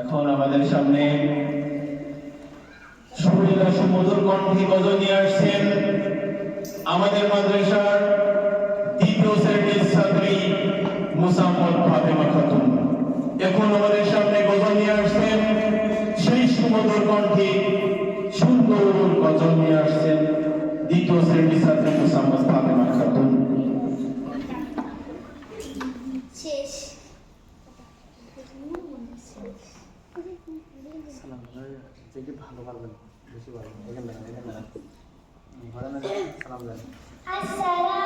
এখন আমাদের সামনে সুমধুর কণ্ঠে গজল নিয়ে আসছেন। আমাদের মাদ্রাসার দ্বিতীয় শ্রেণির ছাত্রী মুসাম্মদ ফাতেমা খাতুন। এখন আমাদের সামনে গজল নিয়ে আসছেন। সেই সুমধুর কণ্ঠে সুন্দর গজল নিয়ে আসছেন দ্বিতীয় শ্রেণির সালাম যে ভালো পারবেন বেশি পারবেন এখানে এখানে ঘরে না সালাম দেন আসসালামু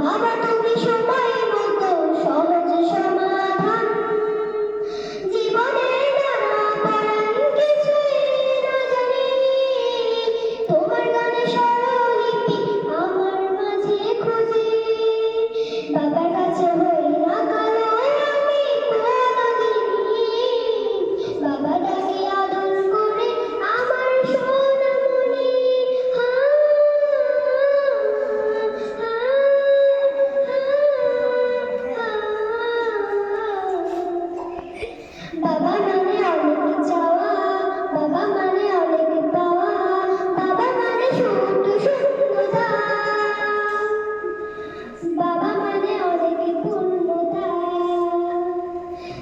বাবা সময়